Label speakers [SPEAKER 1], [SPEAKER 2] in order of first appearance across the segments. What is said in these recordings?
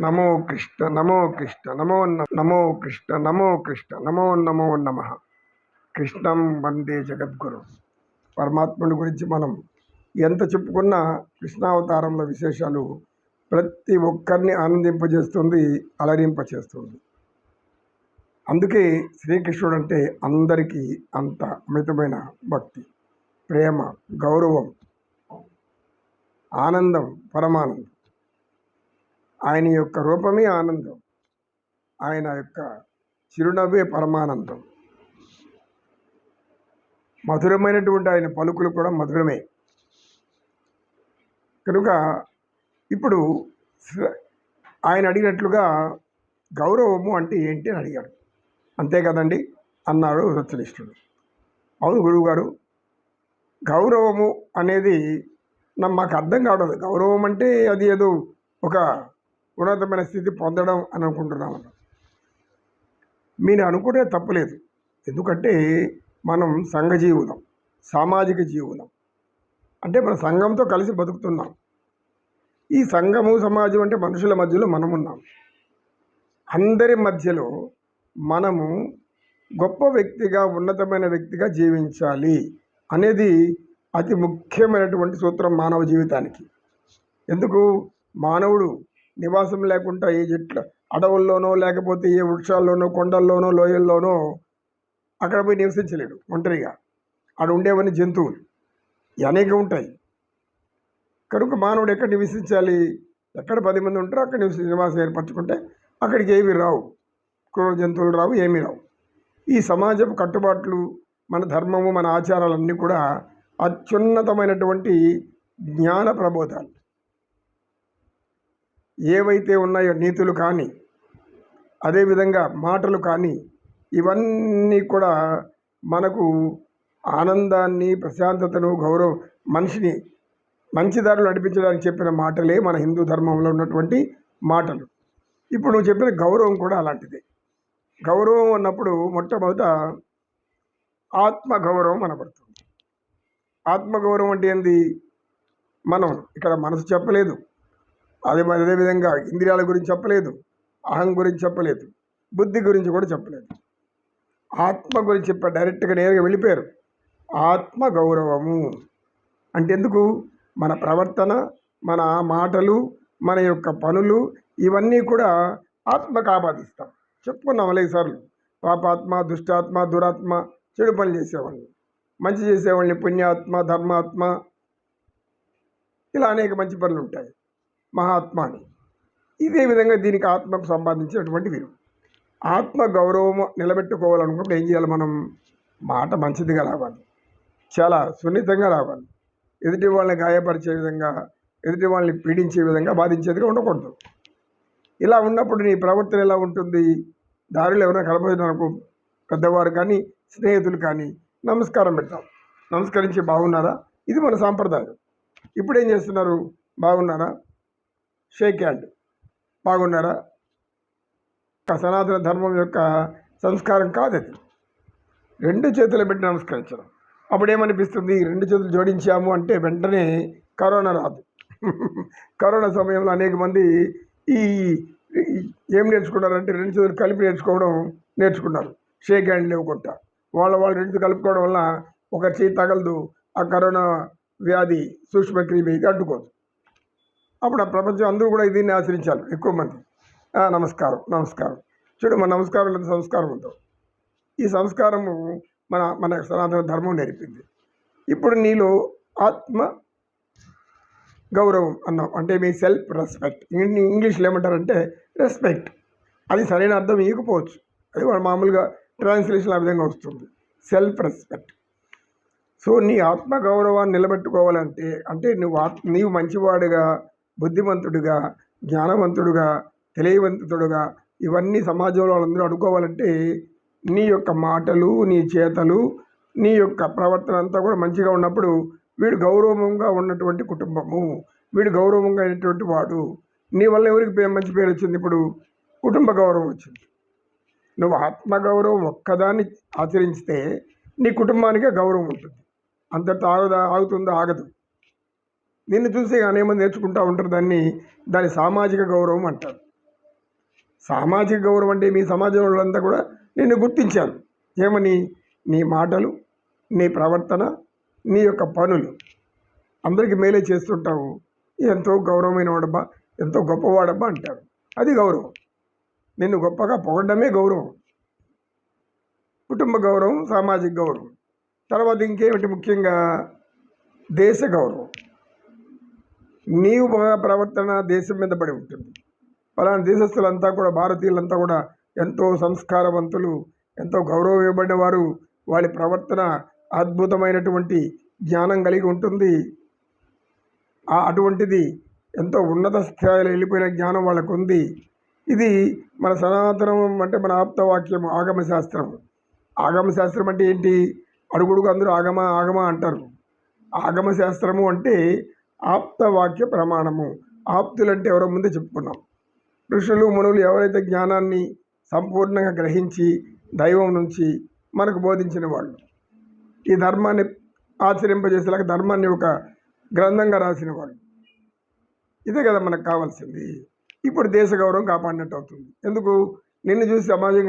[SPEAKER 1] నమో కృష్ణ నమో కృష్ణ నమో నమో కృష్ణ నమో కృష్ణ నమో నమో నమ. కృష్ణం వందే జగద్గురు. పరమాత్ముడి గురించి మనం ఎంత చెప్పుకున్నా కృష్ణావతారంలో విశేషాలు ప్రతి ఒక్కరిని ఆనందింపజేస్తుంది అలరింపచేస్తుంది. అందుకే శ్రీకృష్ణుడు అంటే అందరికీ అంత అమితమైన భక్తి ప్రేమ గౌరవం ఆనందం పరమానందం. ఆయన యొక్క రూపమే ఆనందం. ఆయన యొక్క చిరునవ్వే పరమానందం. మధురమైనటువంటి ఆయన పలుకులు కూడా మధురమే. కనుక ఇప్పుడు ఆయన అడిగినట్లుగా గౌరవము అంటే ఏంటి అని అడిగాడు. అంతే కదండి అన్నాడు వృత్తనిష్ఠుడు. అవును గురువుగారు గౌరవము అనేది నా మాకు అర్థం కావడదు గౌరవం అంటే అది ఏదో ఒక ఉన్నతమైన స్థితి పొందడం అని అనుకుంటున్నాము. మీరు అనుకుంటే తప్పలేదు ఎందుకంటే మనం సంఘజీవులం సామాజిక జీవులం. అంటే మన సంఘంతో కలిసి బతుకుతున్నాం. ఈ సంఘము సమాజం అంటే మనుషుల మధ్యలో మనం ఉన్నాం అందరి మధ్యలో మనము గొప్ప వ్యక్తిగా ఉన్నతమైన వ్యక్తిగా జీవించాలి అనేది అతి ముఖ్యమైనటువంటి సూత్రం మానవ జీవితానికి. ఎందుకు? మానవుడు నివాసం లేకుండా ఏ చెట్ల అడవుల్లోనో లేకపోతే ఏ వృక్షాల్లోనో కొండల్లోనో లోయల్లోనో అక్కడ పోయి నివసించలేడు ఒంటరిగా. ఆడ ఉండేవన్నీ జంతువులు. అనేక ఉంటాయి. కనుక మానవుడు ఎక్కడ నివసించాలి? ఎక్కడ పది మంది ఉంటారో అక్కడ నివసి నివాసం ఏర్పరచుకుంటే అక్కడికి ఏవి రావు. క్రూర జంతువులు రావు ఏమీ రావు. ఈ సమాజపు కట్టుబాట్లు మన ధర్మము మన ఆచారాలన్నీ కూడా అత్యున్నతమైనటువంటి జ్ఞాన ప్రబోధాలు. ఏవైతే ఉన్నాయో నీతులు కానీ అదేవిధంగా మాటలు కానీ ఇవన్నీ కూడా మనకు ఆనందాన్ని ప్రశాంతతను గౌరవం మనిషిని మంచిదారులు నడిపించడానికి చెప్పిన మాటలే మన హిందూ ధర్మంలో ఉన్నటువంటి మాటలు. ఇప్పుడు నువ్వు చెప్పిన గౌరవం కూడా అలాంటిదే. గౌరవం అన్నప్పుడు మొట్టమొదట ఆత్మగౌరవం అనబడుతుంది. ఆత్మగౌరవం అంటే ఏంది? మనం ఇక్కడ మనసు చెప్పలేదు. అదే మరి అదేవిధంగా ఇంద్రియాల గురించి చెప్పలేదు అహం గురించి చెప్పలేదు బుద్ధి గురించి కూడా చెప్పలేదు. ఆత్మ గురించి చెప్ప డైరెక్ట్గా నేరుగా వెళ్ళిపోయారు. ఆత్మ గౌరవము. అంటే ఎందుకు? మన ప్రవర్తన మన మాటలు మన యొక్క పనులు ఇవన్నీ కూడా ఆత్మకు ఆపాదిస్తాం. చెప్పుకున్నాం అలాగే సార్లు. పాపాత్మ దుష్టాత్మ దురాత్మ చెడు పనులు చేసేవాళ్ళని మంచి చేసేవాళ్ళని పుణ్యాత్మ ధర్మాత్మ. ఇలా అనేక మంచి పనులు ఉంటాయి. మహాత్మ అని ఇదే విధంగా దీనికి ఆత్మకు సంబంధించినటువంటి వీరు ఆత్మ గౌరవం నిలబెట్టుకోవాలనుకున్నప్పుడు ఏం చేయాలి మనం? మాట మంచిదిగా రావాలి. చాలా సున్నితంగా రావాలి. ఎదుటి వాళ్ళని గాయపరిచే విధంగా ఎదుటి వాళ్ళని పీడించే విధంగా బాధించేదిగా ఉండకూడదు. ఇలా ఉన్నప్పుడు నీ ప్రవర్తన ఎలా ఉంటుంది? దారిలో ఎవరైనా కలబోతున్నారు పెద్దవారు కానీ స్నేహితులు కానీ నమస్కారం పెడతాం. నమస్కరించి బాగున్నారా? ఇది మన సాంప్రదాయం. ఇప్పుడు ఏం చేస్తున్నారు? బాగున్నారా? Shake hand. బాగున్నారా? ఒక సనాతన ధర్మం యొక్క సంస్కారం కాదు అది. రెండు చేతులు పెట్టి నమస్కరించడం. అప్పుడు ఏమనిపిస్తుంది? రెండు చేతులు జోడించాము అంటే వెంటనే కరోనా రాదు. కరోనా సమయంలో అనేక మంది ఈ ఏం నేర్చుకున్నారంటే రెండు చేతులు కలిపి నేర్చుకోవడం నేర్చుకున్నారు. షేక్ హ్యాండ్ లేవుకుంటా వాళ్ళ వాళ్ళు రెండు కలుపుకోవడం వల్ల ఒక చేయి తగలదు ఆ కరోనా వ్యాధి సూక్ష్మక్రిమి అడ్డుకోదు. అప్పుడు ఆ ప్రపంచం అందరూ కూడా దీన్ని ఆచరించాలి. ఎక్కువ మంది. నమస్కారం నమస్కారం. చూడు మన నమస్కారం లేదా సంస్కారం ఉందో ఈ సంస్కారము మన మన సనాతన ధర్మం నేర్పింది. ఇప్పుడు నీలో ఆత్మ గౌరవం అన్నాం. అంటే మీ సెల్ఫ్ రెస్పెక్ట్. ఇంగ్లీష్లో ఏమంటారంటే రెస్పెక్ట్. అది సరైన అర్థం ఇవ్వకపోవచ్చు అది కూడా మామూలుగా ట్రాన్స్లేషన్ ఆ విధంగా వస్తుంది. Self respect. సో నీ ఆత్మ గౌరవాన్ని నిలబెట్టుకోవాలంటే అంటే నువ్వు ఆత్మ నీవు మంచివాడుగా బుద్ధిమంతుడుగా జ్ఞానవంతుడుగా తెలియవంతుడుగా ఇవన్నీ సమాజంలో వాళ్ళందరూ అడుకోవాలంటే నీ యొక్క మాటలు నీ చేతలు నీ యొక్క ప్రవర్తన అంతా కూడా మంచిగా ఉన్నప్పుడు వీడు గౌరవంగా ఉన్నటువంటి కుటుంబము వీడు గౌరవంగా అయినటువంటి వాడు. నీ వల్ల ఎవరికి మంచి పేరు వచ్చింది ఇప్పుడు? కుటుంబ గౌరవం వచ్చింది. నువ్వు ఆత్మగౌరవం ఒక్కదాన్ని ఆచరిస్తే నీ కుటుంబానికే గౌరవం ఉంటుంది. అంతటా ఆగుదా ఆగుతుందో ఆగదు. నిన్ను చూసి అనేక మంది నేర్చుకుంటూ ఉంటారు దాన్ని. దాని సామాజిక గౌరవం అంటారు. సామాజిక గౌరవం అంటే మీ సమాజంలో వాళ్ళంతా కూడా నిన్ను గుర్తించారు. ఏమని నీ మాటలు నీ ప్రవర్తన నీ యొక్క పనులు అందరికీ మేలే చేస్తుంటావు. ఎంతో గౌరవమైన వాడబ్బా ఎంతో గొప్పవాడబ్బా అంటారు. అది గౌరవం. నిన్ను గొప్పగా పొగడమే గౌరవం. కుటుంబ గౌరవం సామాజిక గౌరవం. తర్వాత ఇంకేమిటి ముఖ్యంగా? దేశ గౌరవం. నీవు బాగా ప్రవర్తన దేశం మీద పడి ఉంటుంది. పలానా దేశస్తులంతా కూడా భారతీయులంతా కూడా ఎంతో సంస్కారవంతులు ఎంతో గౌరవం ఇవ్వబడిన వారు వాళ్ళ ప్రవర్తన అద్భుతమైనటువంటి జ్ఞానం కలిగి ఉంటుంది. ఆ అటువంటిది ఎంతో ఉన్నత స్థాయిలో వెళ్ళిపోయిన జ్ఞానం వాళ్ళకు ఉంది ఇది మన సనాతనం అంటే మన ఆప్తవాక్యం ఆగమ శాస్త్రం ఆగమ శాస్త్రం అంటే ఏంటి? అడుగుడుగు అందరూ ఆగమ ఆగమ అంటారు. ఆగమ శాస్త్రము అంటే ఆప్తవాక్య ప్రమాణము. ఆప్తులంటే ఎవరో ముందే చెప్పుకున్నాం. ఋషులు మునులు ఎవరైతే జ్ఞానాన్ని సంపూర్ణంగా గ్రహించి దైవం నుంచి మనకు బోధించిన వాళ్ళు. ఈ ధర్మాన్ని ఆచరింపజేసేలాగా ధర్మాన్ని ఒక గ్రంథంగా రాసిన వాళ్ళు. ఇదే కదా మనకు కావాల్సింది. ఇప్పుడు దేశ గౌరవం కాపాడినట్టు అవుతుంది. ఎందుకు? నిన్ను చూసి సమాజం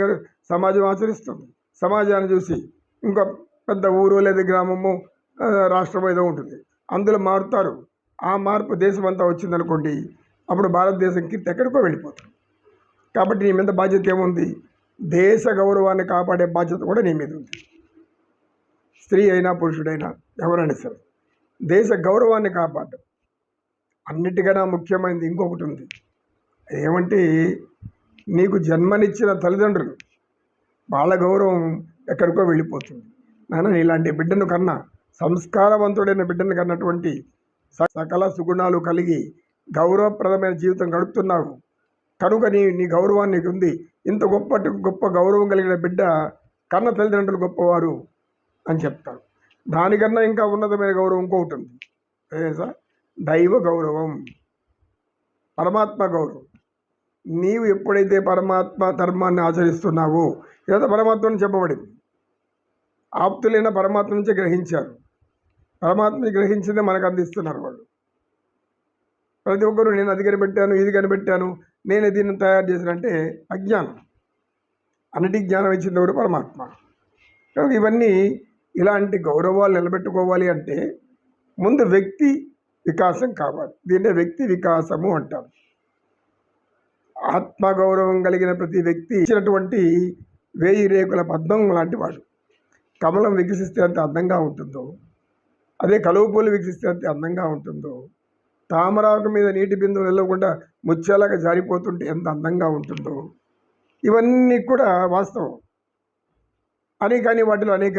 [SPEAKER 1] సమాజం ఆచరిస్తుంది. సమాజాన్ని చూసి ఇంకా పెద్ద ఊరు లేదా గ్రామము రాష్ట్రం ఏదో ఉంటుంది. అందులో మారుతారు. ఆ మార్పు దేశం అంతా వచ్చిందనుకోండి అప్పుడు భారతదేశం కీర్తి ఎక్కడికో వెళ్ళిపోతుంది కాబట్టి నీ మీద బాధ్యత ఏముంది? దేశ గౌరవాన్ని కాపాడే బాధ్యత కూడా నీ మీద ఉంది. స్త్రీ అయినా పురుషుడైనా ఎవరైనా సరే దేశ గౌరవాన్ని కాపాడడం అన్నిటికన్నా ముఖ్యమైనది ఇంకొకటి ఉంది. ఏమంటే నీకు జన్మనిచ్చిన తల్లిదండ్రులు వాళ్ళ గౌరవం ఎక్కడికో వెళ్ళిపోతుంది. నాన్న ఇలాంటి బిడ్డను కన్నా సంస్కారవంతుడైన బిడ్డను కన్నటువంటి సకల సుగుణాలు కలిగి గౌరవప్రదమైన జీవితం గడుపుతున్నావు. కనుక నీ నీ గౌరవాన్ని ఉంది ఇంత గొప్పటి గొప్ప గౌరవం కలిగిన బిడ్డ కన్న తల్లిదండ్రులు గొప్పవారు అని చెప్తారు. దానికన్నా ఇంకా ఉన్నతమైన గౌరవం ఇంకొకటి ఉంది. అదే సార్? దైవ గౌరవం. పరమాత్మ గౌరవం. నీవు ఎప్పుడైతే పరమాత్మ ధర్మాన్ని ఆచరిస్తున్నావో ఇదంతా పరమాత్మని చెప్పబడింది. ఆప్తులైన పరమాత్మ నుంచే గ్రహించారు. పరమాత్మని గ్రహించిందే మనకు అందిస్తున్నారు వాళ్ళు. ప్రతి ఒక్కరు నేను అది కనిపెట్టాను ఇది కనిపెట్టాను నేను దీన్ని తయారు చేశానంటే అజ్ఞానం. అన్నిటి జ్ఞానం ఇచ్చింది కూడా పరమాత్మ. కనుక ఇవన్నీ ఇలాంటి గౌరవాలు నిలబెట్టుకోవాలి అంటే ముందు వ్యక్తి వికాసం కావాలి. దీన్నే వ్యక్తి వికాసము అంటారు. ఆత్మగౌరవం కలిగిన ప్రతి వ్యక్తి ఇచ్చినటువంటి వేయి రేకుల పద్మం లాంటి వాడు. కమలం వికసిస్తే ఎంత అందంగా ఉంటుందో? అదే కలువ పూలు వికసిస్తే ఎంత అందంగా ఉంటుందో? తామరాకు మీద నీటి బిందువులు వెళ్ళకుండా ముత్యాలాగా జారిపోతుంటే ఎంత అందంగా ఉంటుందో? ఇవన్నీ కూడా వాస్తవం. అని కానీ వాటిలో అనేక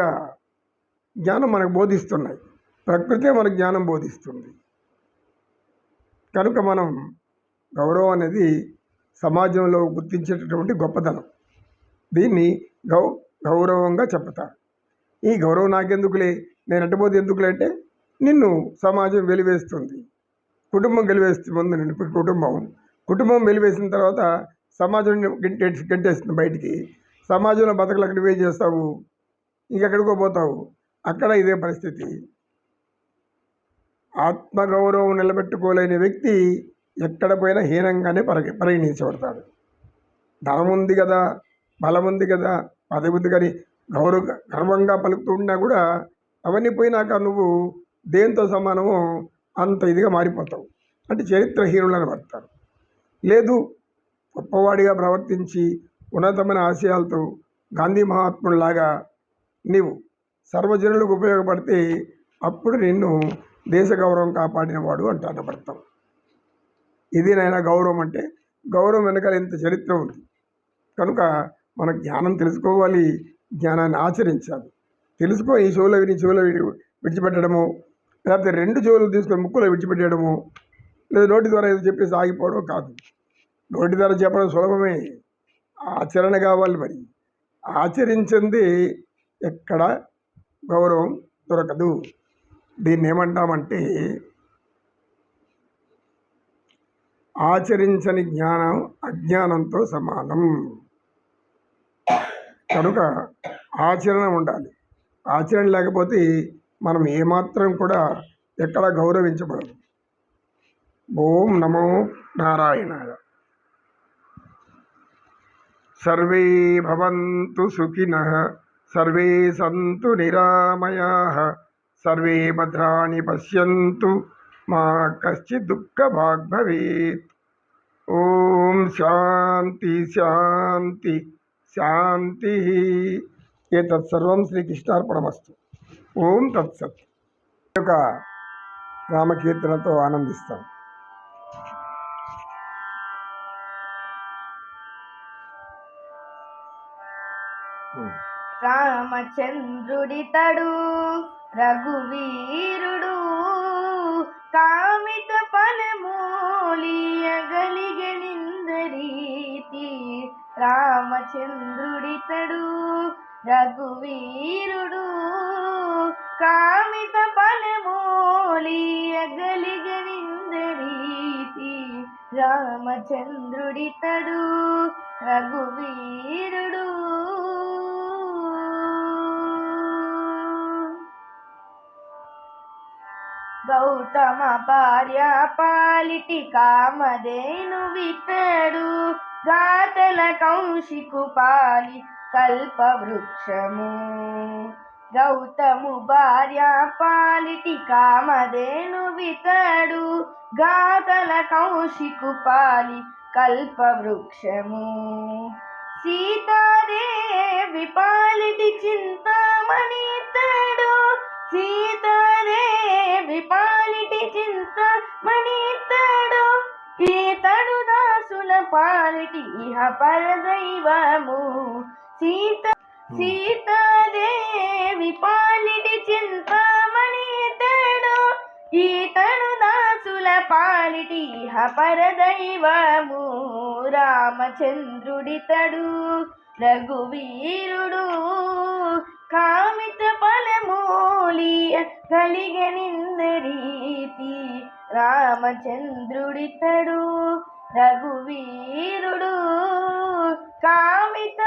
[SPEAKER 1] జ్ఞానం మనకు బోధిస్తున్నాయి. ప్రకృతే మనకు జ్ఞానం బోధిస్తుంది. కనుక మనం గౌరవం అనేది సమాజంలో గుర్తించేటటువంటి గొప్పతనం. దీన్ని గౌ గౌరవంగా చెప్తారు. ఈ గౌరవం నాకెందుకులే? నేను అడ్డపోతే ఎందుకులంటే నిన్ను సమాజం వెలివేస్తుంది. కుటుంబం గెలివేస్తుంది ముందు నిన్ను ఇప్పుడు కుటుంబం. కుటుంబం వెలివేసిన తర్వాత సమాజం గెంటేస్తుంది బయటికి. సమాజంలో బతకలేక నువ్వేం చేస్తావు? ఇంకెక్కడికో పోతావు. అక్కడ ఇదే పరిస్థితి. ఆత్మగౌరవం నిలబెట్టుకోలేని వ్యక్తి ఎక్కడ పోయినా హీనంగానే పరిగ పరిగణించబడతాడు. ధనం ఉంది కదా బలం ఉంది కదా పదవి ఉంది కానీ గౌరవ గర్వంగా పలుకుతూ ఉన్నా కూడా అవన్నీ పోయినాక నువ్వు దేంతో సమానమో అంత ఇదిగా మారిపోతావు. అంటే చరిత్రహీనులను పడతారు లేదు గొప్పవాడిగా ప్రవర్తించి ఉన్నతమైన ఆశయాలతో గాంధీ మహాత్ముడిలాగా నీవు సర్వజనులకు ఉపయోగపడితే అప్పుడు నిన్ను దేశ గౌరవం కాపాడినవాడు అంటాను భర్తం. ఇది నైనా గౌరవం అంటే గౌరవం వెనకాల ఇంత చరిత్ర ఉంది. కనుక మన జ్ఞానం తెలుసుకోవాలి జ్ఞానాన్ని ఆచరించాలి. తెలుసుకో ఈ చెవులో విని చెవులో విడిచిపెట్టడము లేకపోతే రెండు చెవులు తీసుకొని ముక్కులో విడిచిపెట్టడము లేదా నోటి ద్వారా ఏదో చెప్పేసి ఆగిపోవడం కాదు. నోటి ద్వారా చెప్పడం సులభమే. ఆచరణ కావాలి మరి. ఆచరించింది ఎక్కడ గౌరవం దొరకదు. దీన్ని ఏమంటామంటే ఆచరించని జ్ఞానం అజ్ఞానంతో సమానం. కనుక ఆచరణ ఉండాలి. ఆచరణ లేకపోతే మనం ఏమాత్రం కూడా ఎక్కడ గౌరవించబడదు. ఓం నమో నారాయణాయ. సర్వే భవంతు సుఖిన సర్వే సంతు నిరామయా సర్వే భద్రాణి పశ్యంతు మా కశ్చిత్ దుఃఖభాగ్ భవేత్. ఓం శాంతి శాంతి శాంతి. ఏతత్ సర్వం శ్రీకృష్ణార్పణమస్తు ఓం తత్సత్. యొక్క రామకీర్తనతో ఆనందిస్తాం.
[SPEAKER 2] రామచంద్రుడితడు రఘువీరుడు కామిత రామచంద్రుడి రామచంద్రుడితడు రఘువీరుడు కామిత పనమోలి ఫలమూలియగలిగనిందరీతి రామచంద్రుడితడు. రఘువీరుడు గౌతమ భార్య పాలిటి కామధేను వితడు గాతల కౌశికు పాలి కల్పవృక్షము. గౌతము భార్య పాలిటి కామధేను వితడు. గాతల కౌశికు పాలి కల్పవృక్షము. సీతాదేవి పాలిటి చింతామణి తడు సీతాదేవి పాలిటి చింతామణి తడు ఈతడు దాసుల పాలిటి ఇహ పరదైవము సీత సీతాదేవి పాలిటి చింతామణి తడు. ఈతడు దాసుల పాలిటి ఇహ పరదైవము రామచంద్రుడితడు రఘువీరుడు కామిత ఫలమూలియ కలిగనిందరీతి రామచంద్రుడితడు రఘువీరుడు కామిత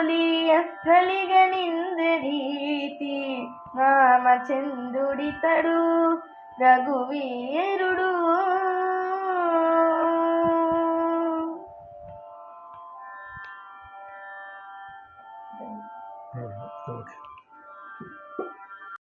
[SPEAKER 2] ఫలమూలియ కలిగనిందరీతి రామచంద్రుడితడు రఘువీరుడు